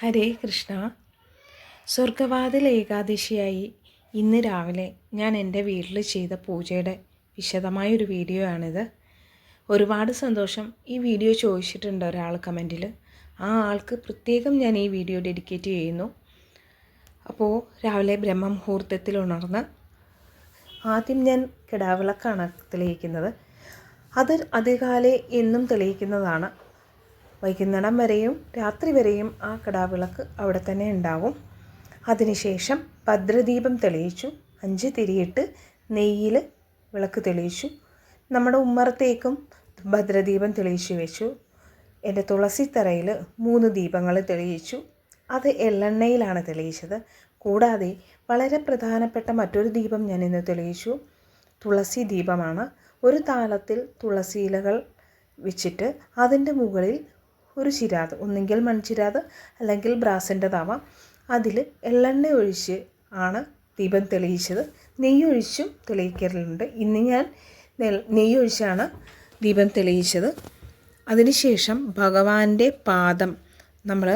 ഹരേ കൃഷ്ണ. സ്വർഗവാതിൽ ഏകാദശിയായി ഇന്ന് രാവിലെ ഞാൻ എന്റെ വീട്ടിൽ ചെയ്ത പൂജയുടെ വിശദമായൊരു വീഡിയോ ആണിത് ഒരുപാട് സന്തോഷം ഈ വീഡിയോ ചോദിച്ചിട്ടുണ്ട് ഒരാൾ കമന്റിൽ. ആ ആൾക്ക് പ്രത്യേകം ഞാൻ ഈ വീഡിയോ ഡെഡിക്കേറ്റ് ചെയ്യുന്നു. അപ്പോൾ രാവിലെ ബ്രഹ്മമുഹൂർത്തത്തിൽ ഉണർന്ന് ആദ്യം ഞാൻ കിടാവിളക്കാണ് തെളിയിക്കുന്നത് അത് അതികാലെ എന്നും തെളിയിക്കുന്നതാണ്. വൈകുന്നേരം വരെയും രാത്രി വരെയും ആ കടാവിളക്ക് അവിടെ തന്നെ ഉണ്ടാവും. അതിനുശേഷം ഭദ്രദീപം തെളിയിച്ചു. അഞ്ച് തിരിയിട്ട് നെയ്യിൽ വിളക്ക് തെളിയിച്ചു. നമ്മുടെ ഉമ്മറത്തേക്കും ഭദ്രദീപം തെളിയിച്ചു വെച്ചു. എന്റെ തുളസിത്തറയിൽ മൂന്ന് ദീപങ്ങൾ തെളിയിച്ചു. അത് എള്ളെണ്ണയിലാണ് തെളിയിച്ചത്. കൂടാതെ വളരെ പ്രധാനപ്പെട്ട മറ്റൊരു ദീപം ഞാൻ ഇന്ന് തെളിയിച്ചു. തുളസി ദീപമാണ്. ഒരു താളത്തിൽ തുളസി ഇലകൾ വെച്ചിട്ട് അതിന്റെ മുകളിൽ ഒരു ചിരാത് ഒന്നുകിൽ മൺചിരാത് അല്ലെങ്കിൽ ബ്രാസിന്റെതാവാം. അതിൽ എള്ളെണ്ണ ഒഴിച്ച് ആണ് ദീപം തെളിയിച്ചത്. നെയ്യൊഴിച്ചും തെളിയിക്കലുണ്ട്. ഇന്ന് ഞാൻ നെയ്യൊഴിച്ചാണ് ദീപം തെളിയിച്ചത്. അതിനുശേഷം ഭഗവാന്റെ പാദം നമ്മൾ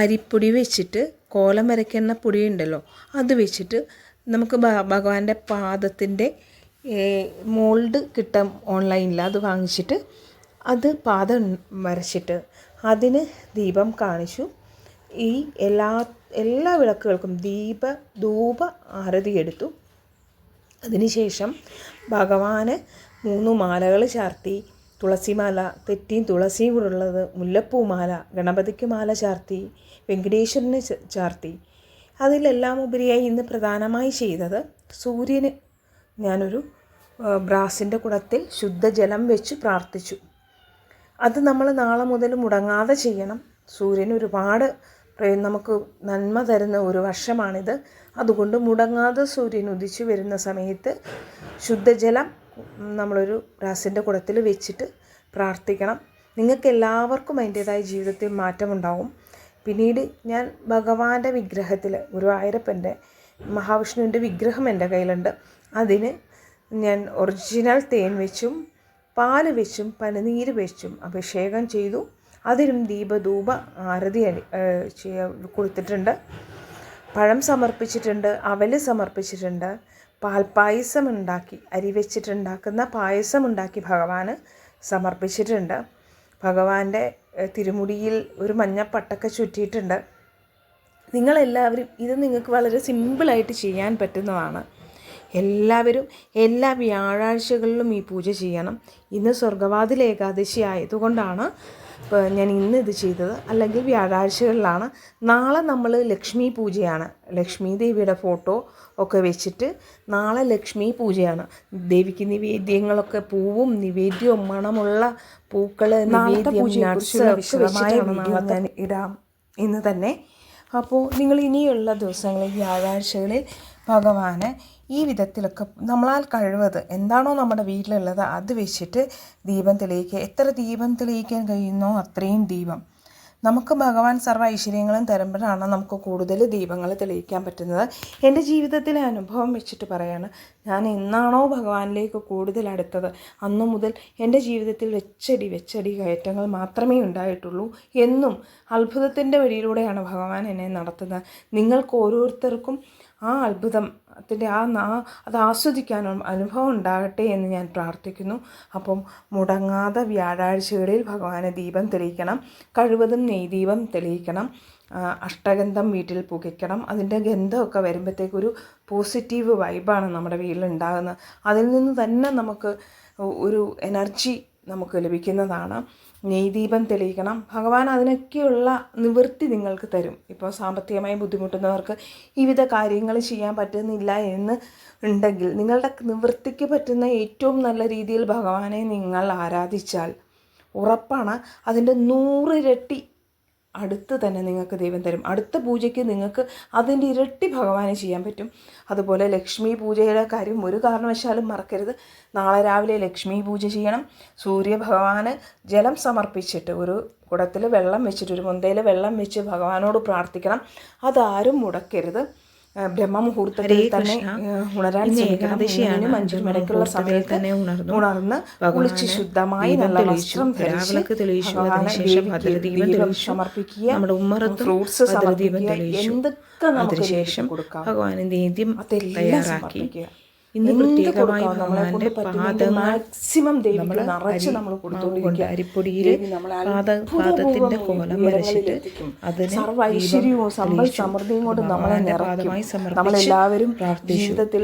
അരിപ്പൊടി വെച്ചിട്ട് കോലം വരയ്ക്കുന്ന പൊടി ഉണ്ടല്ലോ അത് വെച്ചിട്ട് നമുക്ക് ഭഗവാന്റെ പാദത്തിന്റെ മോൾഡ് കിട്ടാം ഓൺലൈനിൽ അത് വാങ്ങിച്ചിട്ട് അത് പാദം വരച്ചിട്ട് അതിന് ദീപം കാണിച്ചു. ഈ എല്ലാ എല്ലാ വിളക്കുകൾക്കും ദീപ ധൂപ ആരതി എടുത്തു. അതിനുശേഷം ഭഗവാന് മൂന്ന് മാലകൾ ചാർത്തി. തുളസിമാല തെറ്റിയും തുളസിയും കൂടെ ഉള്ളത് മുല്ലപ്പൂ മാല ഗണപതിക്ക് മാല ചാർത്തി വെങ്കടേശ്വരന് ചാർത്തി. അതിലെല്ലാം ഉപരിയായി ഇന്ന് പ്രധാനമായി ചെയ്തത് സൂര്യന്. ഞാനൊരു ബ്രാസിന്റെ കുടത്തിൽ ശുദ്ധജലം വെച്ച് പ്രാർത്ഥിച്ചു. അത് നമ്മൾ നാളെ മുതൽ മുടങ്ങാതെ ചെയ്യണം. സൂര്യൻ ഒരുപാട് നമുക്ക് നന്മ തരുന്ന ഒരു വർഷമാണിത്. അതുകൊണ്ട് മുടങ്ങാതെ സൂര്യൻ ഉദിച്ചു വരുന്ന സമയത്ത് ശുദ്ധജലം നമ്മളൊരു ഗ്ലാസിന്റെ കുടത്തിൽ വെച്ചിട്ട് പ്രാർത്ഥിക്കണം. നിങ്ങൾക്ക് എല്ലാവർക്കും അതിന്റേതായ ജീവിതത്തിൽ മാറ്റമുണ്ടാവും. പിന്നീട് ഞാൻ ഭഗവാന്റെ വിഗ്രഹത്തിൽ ഗുരുവായൂരപ്പന്റെ മഹാവിഷ്ണുവിന്റെ വിഗ്രഹം എന്റെ കയ്യിലുണ്ട്. അതിന് ഞാൻ ഒറിജിനൽ തേൻ വെച്ചും പാൽ വെച്ചും പനിനീര് വെച്ചും അഭിഷേകം ചെയ്തു. അതിനും ദീപധൂപ ആരതി കൊടുത്തിട്ടുണ്ട്. പഴം സമർപ്പിച്ചിട്ടുണ്ട് അവൽ സമർപ്പിച്ചിട്ടുണ്ട് പാൽപ്പായസം ഉണ്ടാക്കി അരി വെച്ചിട്ടുണ്ടാക്കുന്ന പായസം ഉണ്ടാക്കി ഭഗവാന് സമർപ്പിച്ചിട്ടുണ്ട്. ഭഗവാന്റെ തിരുമുടിയിൽ ഒരു മഞ്ഞപ്പട്ടൊക്കെ ചുറ്റിയിട്ടുണ്ട്. നിങ്ങളെല്ലാവരും ഇത് നിങ്ങൾക്ക് വളരെ സിമ്പിളായിട്ട് ചെയ്യാൻ പറ്റുന്നതാണ്. എല്ലാവരും എല്ലാ വ്യാഴാഴ്ചകളിലും ഈ പൂജ ചെയ്യണം. ഇന്ന് സ്വർഗവാതിൽ ഏകാദശി ആയതുകൊണ്ടാണ് ഞാൻ ഇന്ന് ഇത് ചെയ്തത്. അല്ലെങ്കിൽ വ്യാഴാഴ്ചകളിലാണ്. നാളെ നമ്മൾ ലക്ഷ്മി പൂജയാണ്. ലക്ഷ്മി ദേവിയുടെ ഫോട്ടോ ഒക്കെ വെച്ചിട്ട് നാളെ ലക്ഷ്മി പൂജയാണ്. ദേവിക്ക് നിവേദ്യങ്ങളൊക്കെ പൂവും നിവേദ്യവും മണമുള്ള പൂക്കൾ നിവേദ്യം ഇടാം. ഇന്ന് തന്നെ. അപ്പോൾ നിങ്ങൾ ഇനിയുള്ള ദിവസങ്ങളിൽ വ്യാഴാഴ്ചകളിൽ ഭഗവാന് ഈ വിധത്തിലൊക്കെ നമ്മളാൽ കഴിവത് എന്താണോ നമ്മുടെ വീട്ടിലുള്ളത് അത് വെച്ചിട്ട് ദീപം തെളിയിക്കുക. എത്ര ദീപം തെളിയിക്കാൻ കഴിയുന്നോ അത്രയും ദീപം. നമുക്ക് ഭഗവാൻ സർവ ഐശ്വര്യങ്ങളും തരുമ്പോഴാണ് നമുക്ക് കൂടുതൽ ദീപങ്ങൾ തെളിയിക്കാൻ പറ്റുന്നത്. എന്റെ ജീവിതത്തിലെ അനുഭവം വെച്ചിട്ട് പറയാണ് ഞാൻ എന്നാണോ ഭഗവാനിലേക്ക് കൂടുതൽ അടുത്തത്? അന്നു മുതൽ എന്റെ ജീവിതത്തിൽ വെച്ചടി വെച്ചടി കയറ്റങ്ങൾ മാത്രമേ ഉണ്ടായിട്ടുള്ളൂ എന്നും അത്ഭുതത്തിന്റെ വഴിയിലൂടെയാണ് ഭഗവാൻ എന്നെ നടത്തുന്നത്. നിങ്ങൾക്ക് ഓരോരുത്തർക്കും ആ അത്ഭുതത്തിന്റെ ആ അത് ആസ്വദിക്കാനും അനുഭവം ഉണ്ടാകട്ടെ എന്ന് ഞാൻ പ്രാർത്ഥിക്കുന്നു. അപ്പം മുടങ്ങാതെ വ്യാഴാഴ്ചകളിൽ ഭഗവാനെ ദീപം തെളിയിക്കണം. കഴിവതും നെയ്ദീപം തെളിയിക്കണം. അഷ്ടഗന്ധം വീട്ടിൽ പുകയ്ക്കണം. അതിന്റെ ഗന്ധമൊക്കെ വരുമ്പോഴത്തേക്കൊരു പോസിറ്റീവ് വൈബാണ് നമ്മുടെ വീട്ടിലുണ്ടാകുന്നത്. അതിൽ നിന്ന് തന്നെ നമുക്ക് ഒരു എനർജി നമുക്ക് ലഭിക്കുന്നതാണ്. നെയ്ദീപം തെളിയിക്കണം. ഭഗവാൻ അതിനൊക്കെയുള്ള നിവൃത്തി നിങ്ങൾക്ക് തരും. ഇപ്പോൾ സാമ്പത്തികമായി ബുദ്ധിമുട്ടുന്നവർക്ക് വിവിധ കാര്യങ്ങൾ ചെയ്യാൻ പറ്റുന്നില്ല എന്ന് ഉണ്ടെങ്കിൽ നിങ്ങളുടെ നിവൃത്തിക്ക് പറ്റുന്ന ഏറ്റവും നല്ല രീതിയിൽ ഭഗവാനെ നിങ്ങൾ ആരാധിച്ചാൽ ഉറപ്പാണ്. അതിന്റെ നൂറിരട്ടി അടുത്ത് തന്നെ നിങ്ങൾക്ക് ദൈവം തരും. അടുത്ത പൂജയ്ക്ക് നിങ്ങൾക്ക് അതിന്റെ ഇരട്ടി ഭഗവാനെ ചെയ്യാൻ പറ്റും. അതുപോലെ ലക്ഷ്മി പൂജയുടെ കാര്യം ഒരു കാരണവശാലും മറക്കരുത്. നാളെ രാവിലെ ലക്ഷ്മി പൂജ ചെയ്യണം. സൂര്യഭഗവാന് ജലം സമർപ്പിച്ചിട്ട് ഒരു കുടത്തിൽ വെള്ളം വെച്ചിട്ട് ഒരു മുന്തയിൽ വെള്ളം വെച്ച് ഭഗവാനോട് പ്രാർത്ഥിക്കണം. അതാരും മുടക്കരുത്. ബ്രഹ്മമുഹൂർത്തത്തിൽ തന്നെ ഉണരാൻ ശ്രമിക്കണം. അഞ്ചു മണിക്കുള്ള സമയത്ത് തന്നെ ഉണർന്നു. ഉണർന്ന് കുളിച്ച് ശുദ്ധമായി നല്ല വസ്ത്രം ധരിച്ച് സമർപ്പിക്കുക നമ്മുടെ ഉമ്മറത്തും ഫ്രൂട്ട്സ് ഭദ്രദീപം സമർപ്പിക്കുക തെളിയിച്ചു. എന്തൊക്കെ നമുക്ക് നേദ്യം തയ്യാറാക്കി. ഇന്ന് പ്രത്യേകമായി ഭഗവാന്റെ പാദങ്ങൾ മാക്സിമം ദേവിക്ക് നിറച്ച് നമ്മൾ കൊണ്ട് കൊടുത്തുകൊണ്ടിരിക്കുക അരിപ്പൊടിയിൽ പാദ പാദത്തിന്റെ കോലം വരച്ചിട്ട്. അതിന് സർവ ഐശ്വര്യവും സമ്പൽ സമൃദ്ധിയും കൊണ്ട് നമ്മളെ നിറയ്ക്കും. നമ്മളെല്ലാവരും. ജീവിതത്തിൽ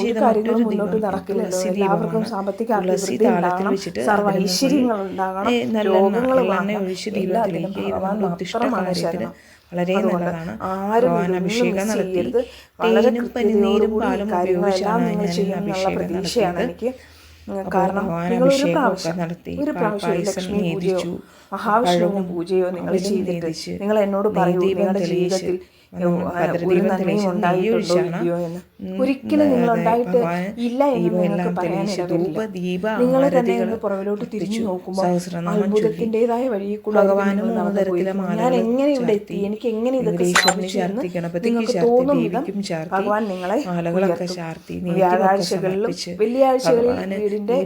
ഒരു കാര്യങ്ങളും മുന്നോട്ട് ദീപം എല്ലാവർക്കും സാമ്പത്തിക അഭിവൃദ്ധി ഉണ്ടാകണം. സർവ ഐശ്വര്യങ്ങൾ ഉണ്ടാകണം. രോഗങ്ങൾ വാങ്ങണം. വയ്ക്കുക. ഇത് ഭഗവാൻ മാത്രമാണ് ശരണം വളരെ നല്ലതാണ്. നടത്തിയത് നടത്തി തേനും പനിനീരും പാലും ഉപയോഗിച്ചാണ് നിങ്ങൾ ഞാൻ അഭിഷേകം നടത്തിയത്. എനിക്ക്. കാരണം ഭഗവാൻ നിങ്ങൾ ഒരു അഭിഷേകമൊക്കെ പ്രാവശ്യം നടത്തി ഒരു പ്രാവശ്യം ലക്ഷ്മി പൂജയോ മഹാവിഷ്ണുവിന്റെ പൂജയോ നിങ്ങൾ ചെയ്തിട്ട് നിങ്ങൾ എന്നോട് പറയൂ നിങ്ങളുടെ ജീവിതത്തിൽ ഒരു നന്മയും തെളിയിച്ച് ഉണ്ടായിട്ടുണ്ടോ എന്ന്? ഒരിക്കലും നിങ്ങൾ ഉണ്ടായിട്ട് ഇല്ല എന്ന് നിങ്ങൾക്ക് നിങ്ങൾ തന്നെ ഒന്ന് പുറകിലോട്ട് കത്തിച്ചു. നോക്കുമ്പോൾ. അത്ഭുതത്തിന്റെതായ കൂടെ. മാലകൾ ഞാൻ എങ്ങനെ ഇവിടെ എത്തി? എനിക്ക് എങ്ങനെ ഇതൊക്കെ നിങ്ങൾക്ക് തോന്നും വിധം ഭഗവാൻ നിങ്ങളെ വ്യാഴാഴ്ചകളിലും വെള്ളിയാഴ്ചകളിൽ വീടിന്റെ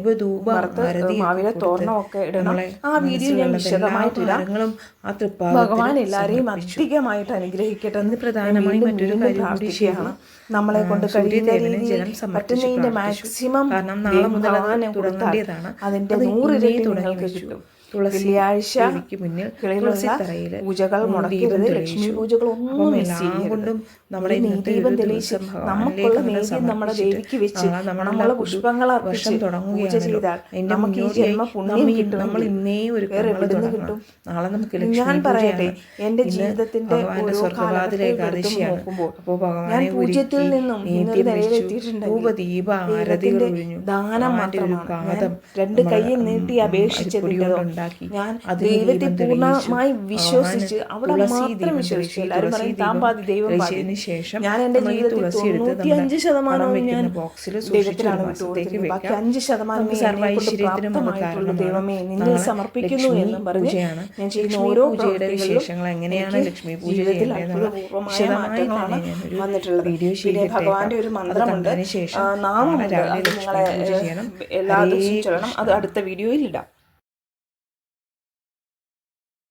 മാവിലെ തോർണമൊക്കെ ഇടണം. ആ വീഡിയോ ഞാൻ മനസ്സിലുള്ള വിശദമായിട്ട് എല്ലാ ഇടാം. ഭാരങ്ങളും ആ ഭഗവാൻ എല്ലാവരെയും അധികമായിട്ട് അനുഗ്രഹിക്കട്ടെ എന്ന് പ്രധാനമായി മറ്റൊരു പ്രാർത്ഥിക്കുകയാണ് നമ്മളെ കൊണ്ട് കഴിയുന്ന രീതിയിൽ പറ്റുന്നതിന്റെ മാക്സിമം കാരണം നാളെ മുതൽ തുടങ്ങേണ്ടതാണ്. അതിന്റെ നൂറ് തുടങ്ങി നിങ്ങൾക്ക്. കിട്ടും വെള്ളിയാഴ്ച മുന്നിൽ തുളസിത്തറയിൽ പൂജകൾ മുടക്കിയത്. ലക്ഷ്മി പൂജകൾ ഒന്നും കൊണ്ടും നമ്മുടെ ദീപം തെളിയിച്ച് നമുക്കുള്ള നേദ്യം നമ്മുടെ ദേവിക്ക് വെച്ച് നമ്മളെ പുഷ്പങ്ങൾ വർഷം തുടങ്ങുക ചെയ്താൽ നമുക്ക് ഈ ജന്മ പുണ്യം കിട്ടും. നമ്മൾ ഇന്നേ ഒരു കിട്ടും? നാളെ നമുക്ക് ഞാൻ പറയട്ടെ. എന്റെ ജീവിതത്തിന്റെ എടുത്ത് ഏകാദശിയാണ്. അപ്പോൾ ഭഗവാനെ പൂജ്യത്തിൽ നിന്നും ഇന്നൊരു നേദ്യം വെച്ചു, നിലയിലെത്തിയിട്ടുണ്ടെങ്കിൽ ധൂപ, ദീപ, ആരതികൾ ദാനം മാത്രമാണ്. പാദം രണ്ട് കൈയും നീട്ടി ഉം, കൊണ്ടുണ്ടാക്കി. ഞാൻ ദൈവത്തെ പൂർണമായി വിശ്വസിച്ച് അവിടെ മാത്രം വിശ്വസിച്ചു. എല്ലാവരും പറയും താൻ പാതി ദൈവം പാതി ശേഷം ഞാൻ എന്റെ ജീവിതത്തിൽ തൊണ്ണൂറ്റി അഞ്ച് ശതമാനവും ഞാൻ ബോക്സിൽ ദൈവത്തിലാണ് ബാക്കി. അഞ്ച് ശതമാനം കാരണമാണ്. ദൈവമേ നിന്നിൽ സമർപ്പിക്കുന്നു എന്ന് പറഞ്ഞ് ഞാൻ ചെയ്യുന്ന ഓരോ പൂജയുടെ വിശേഷങ്ങൾ എങ്ങനെയാണ് ലക്ഷ്മി പൂജ വന്നിട്ടുള്ളത് വീഡിയോ പിന്നെ ഭഗവാന്റെ ഒരു മന്ത്രമുണ്ട് നാമം നിങ്ങളെ ചെയ്യണം. എല്ലാ ദിവസവും ചൊല്ലണം അത് അടുത്ത വീഡിയോയിൽ ഇടാം